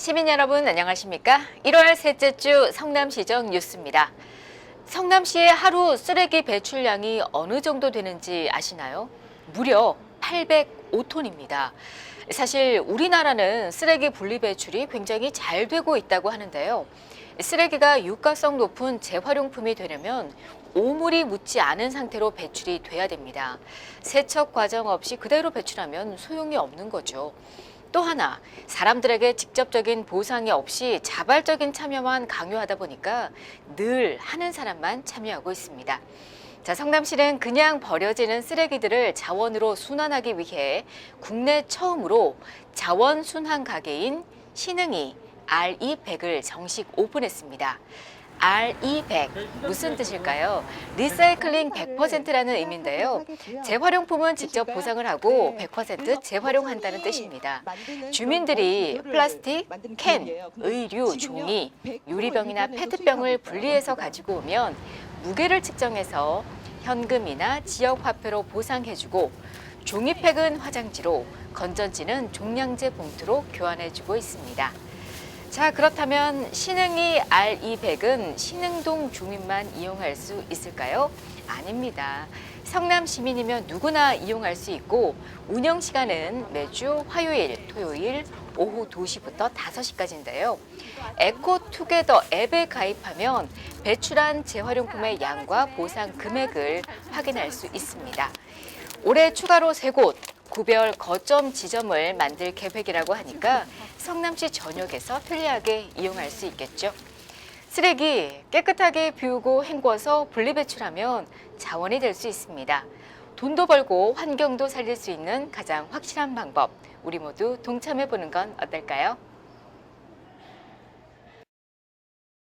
시민 여러분 안녕하십니까? 1월 셋째 주 성남시정 뉴스입니다. 성남시의 하루 쓰레기 배출량이 어느 정도 되는지 아시나요? 무려 805톤입니다. 사실 우리나라는 쓰레기 분리 배출이 굉장히 잘 되고 있다고 하는데요. 쓰레기가 유가성 높은 재활용품이 되려면 오물이 묻지 않은 상태로 배출이 돼야 됩니다. 세척 과정 없이 그대로 배출하면 소용이 없는 거죠. 또 하나 사람들에게 직접적인 보상이 없이 자발적인 참여만 강요하다 보니까 늘 하는 사람만 참여하고 있습니다. 자, 성남시는 그냥 버려지는 쓰레기들을 자원으로 순환하기 위해 국내 처음으로 자원 순환 가게인 신흥이 RE100을 정식 오픈했습니다. RE100 무슨 뜻일까요? 리사이클링 100%라는 의미인데요. 재활용품은 직접 보상을 하고 100% 재활용한다는 뜻입니다. 주민들이 플라스틱, 캔, 의류, 종이, 유리병이나 페트병을 분리해서 가지고 오면 무게를 측정해서 현금이나 지역 화폐로 보상해주고 종이팩은 화장지로, 건전지는 종량제 봉투로 교환해주고 있습니다. 자, 그렇다면 신흥이 R200은 신흥동 주민만 이용할 수 있을까요? 아닙니다. 성남 시민이면 누구나 이용할 수 있고 운영 시간은 매주 화요일, 토요일 오후 2시부터 5시까지인데요. 에코투게더 앱에 가입하면 배출한 재활용품의 양과 보상 금액을 확인할 수 있습니다. 올해 추가로 세곳 구별 거점 지점을 만들 계획이라고 하니까 성남시 전역에서 편리하게 이용할 수 있겠죠. 쓰레기 깨끗하게 비우고 헹궈서 분리배출하면 자원이 될 수 있습니다. 돈도 벌고 환경도 살릴 수 있는 가장 확실한 방법. 우리 모두 동참해 보는 건 어떨까요?